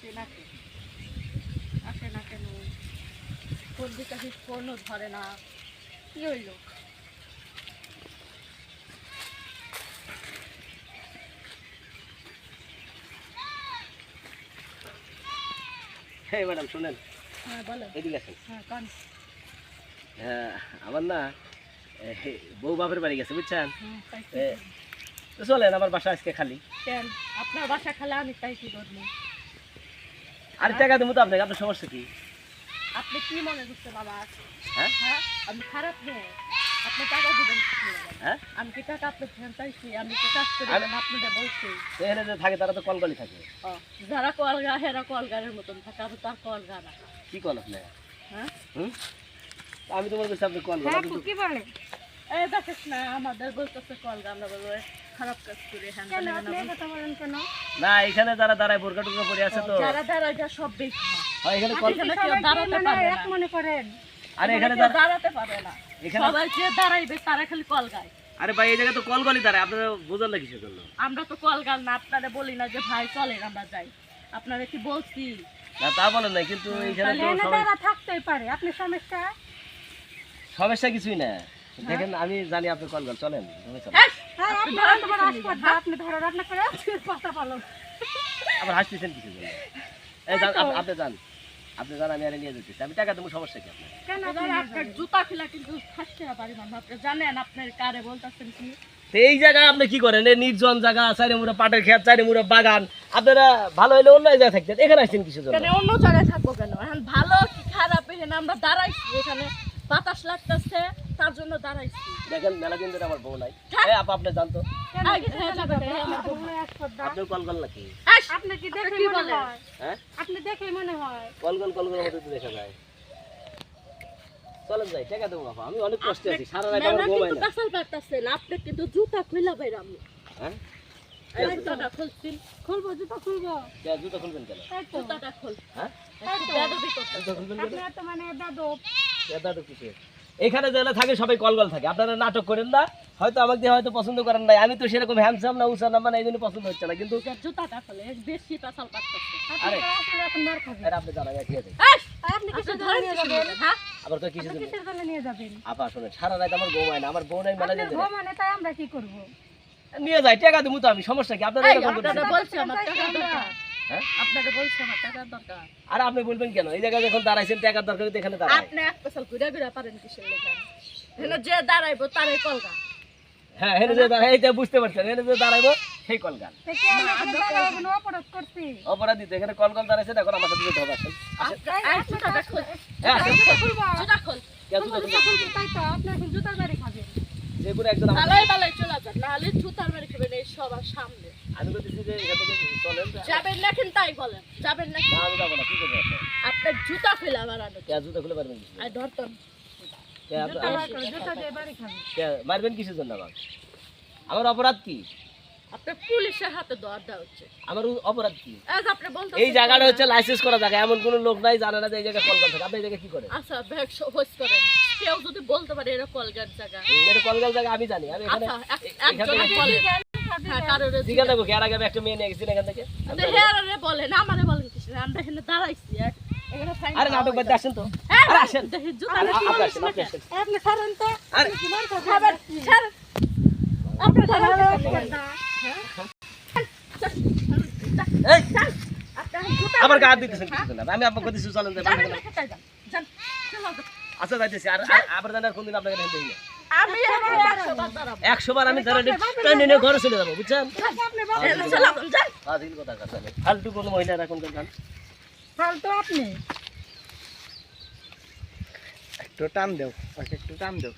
আসে না কেন? আসে না কেন? ফোন দিতে ফোনও ধরে না? কি হইল? হ্যাঁ ম্যাডাম শুনেন। হ্যাঁ বলো। এদিকে আসেন। হ্যাঁ কান। হ্যাঁ আমার না বউ বাপের বাড়ি গেছে বুঝছেন? হ্যাঁ চলেন আমার বাসা আজকে খালি। আপনার বাসা খালে আমি তাই কি করব? আর টাকা দেবো তো আপনাকে আপনার সমস্যা কি? আপনি কি মনে করছেন আমার হ্যাঁ? হ্যাঁ আমি খারাপ নেই আপনি টাকা দিবেন হ্যাঁ? আমি কি টাকা আপনি ফেরত চাইছি আমি তো কাজ করি আমি- বলছি। এখানে যে থাকে তারা তো থাকে। যারা কলগা হেরা মতন থাকে আমি তো আর কলগা না। কি কল আপনি? হ্যাঁ? আমি তো আপনি হ্যাঁ, কি বলে? এই দেখিস না আমাদের বলতেছে কলগা আমরা বলব খারাপ কাজ করে হ্যাঁ কথা বলেন কেন? না এখানে যারা দাঁড়ায় বোরকা পরে আছে তো। যারা দাঁড়ায় যা সব বেশি হয় এখানে দাঁড়াতে পারে মনে করেন। আরে এখানে দাঁড়াতে পারে না। সবাই যে দাঁড়াইবে তারা খালি কলগায় আরে ভাই এই জায়গায় তো দাঁড়ায় আপনারা বোঝার আমরা তো কলগাল না আপনারা বলি না যে ভাই চলেন আমরা যাই। আপনারা কি বলছি? না তা বলেন না কিন্তু এখানে তো থাকতেই পারে। আপনি সমস্যা? সমস্যা কিছুই না। দেখেন আমি জানি আপনি কল কল চলেন। চলেন। আবার হাসতেছেন কিছু আপনি যান। আপনি আমি আরে নিয়ে যেতেছি আমি টাকা দেবো সমস্যা কি আপনার? কেন আপনি এবার আপনার জুতা খেলা কিন্তু থাকতে পারি আপনি জানেন আপনার কারে বলতেছেন কি? তো এই জায়গায় আপনি কি করেন? এই নির্জন জায়গা চারি মুড়া পাটের খেত চারি মুড়া বাগান। আপনারা ভালো হলে অন্য জায়গায় থাকতেন। এখানে আসছেন কিছু অন্য জায়গায় থাকব কেন? ভালো কি খারাপ এখানে আমরা দাঁড়াইছি এখানে। বাতাস লাগতেছে তার জন্য দাঁড়াইছি দেখেন মেলা ধরে আমার বউ নাই। এই আপা আপনি জানতো হ্যাঁ, হ্যাঁ, আপনি কল কল নাকি আপনি কি দেখে কি মনে বলে? হয় হ্যাঁ আপনি দেখে মনে হয় কল কল কল কল মতো দেখা যায় চলেন যাই টাকা দেবো বাবা আমি অনেক কষ্টে আছি সারা রাত আমার ঘুম হয় কিন্তু না কাঁচাল পারতেছেন আপনি কিন্তু জুতা খুলে বাইরাম হ্যাঁ জুতাটা খুলছেন খুলবো জুতো খুলবো কে খুলবেন কেন জুতাটা খুল হ্যাঁ করতেছে। খুলবেন আপনি এত মানে তো কিছু এখানে যারা থাকে সবাই কলগল থাকে। আপনারা নাটক করেন না হয়তো আমাকে দিয়ে হয়তো পছন্দ করেন না আমি তো সেরকম হ্যান্ডসাম না উষা না মানে এই জন্য পছন্দ হচ্ছে না। কিন্তু হ্যাঁ? হয় মানে নিয়ে যাই টাকা দেবো তো আমি সমস্যা কি? আপনারা হ্যাঁ? আপনারা বলছে আমার টাকার দরকার। আর আপনি বলবেন কেন? এই জায়গায় যখন দাঁড়াইছেন টাকার দরকার এখানে দাঁড়ায়। আপনি এক ঘুরে ঘুরে পারেন কিসের লেখা? এখানে যে দাঁড়াইবো কলগা। হ্যাঁ হেনে যে দাঁড়ায় এইটা বুঝতে পারছেন। হেনে যে দাঁড়াইবো সেই কলগান অপরাধ করছি। অপরাধী তো এখানে কলগল দাঁড়াইছে এখন আমার সাথে আসেন। আপনি- এই, খোল হ্যাঁ জুতো খুলবো। জুতা খোল জুতো জুতো তাই তো আপনি এখন বাড়ি খাবেন যে কোনো একজন আমার- চলে যান নাহলে খাবেন এই সবার সামনে। আমি বলতেছি যে এখান থেকে চলেন। যাবেন না কিন্তু তাই বলেন যাবেন না না আমি যাব না কি করব আপনার জুতা ফেলা বাড়ানো কে জুতো খুলে পারবেন আর ধরতন মারবেন কিসের জন্য আমার আমার অপরাধ কি? আপনার পুলিশের হাতে দর দেওয়া হচ্ছে। আমার অপরাধ কি? আপনি বলতে এই জায়গাটা হচ্ছে লাইসেন্স করা জায়গা এমন কোনো লোক নাই জানে না যে এই জায়গায় কলকাতা থাকে আপনি এই জায়গায় কি করেন? আচ্ছা ব্যাগ হোস করেন। কেউ যদি বলতে পারে এটা কলগার জায়গা। এটা জায়গা আমি জানি। আমি এখানে আচ্ছা এক- এ- এখান একজনে থেকে বলেন হ্যাঁ কারোর জিজ্ঞাসা দেবো এর আগে আমি একটা মেয়ে নিয়ে গেছি এখান থেকে। হেয়ারে বলেন আমারে বলেন কিছু এখানে দাঁড়াইছি আরে নাটক বাদ আসেন তো। হ্যাঁ, আরে আসেন। আপনি আসেন আপনি তো। আরে আপনার আপনার গা দিতেছেন আমি আপনাকে দিছি চলেন যান? আচ্ছা যাইতেছি। আর আবার জানার কোনদিন আপনাকে একশো বার আমি ধরে টেনে নিয়ে ঘরে চলে যাব বুঝছেন? আপনি বাবা এখানে চলাম, যান। ফাজিল কথা কথা ফালতু কোনো মহিলার এখনকার গান ফালতু আপনি? একটু টান দেও একটু টান দেও।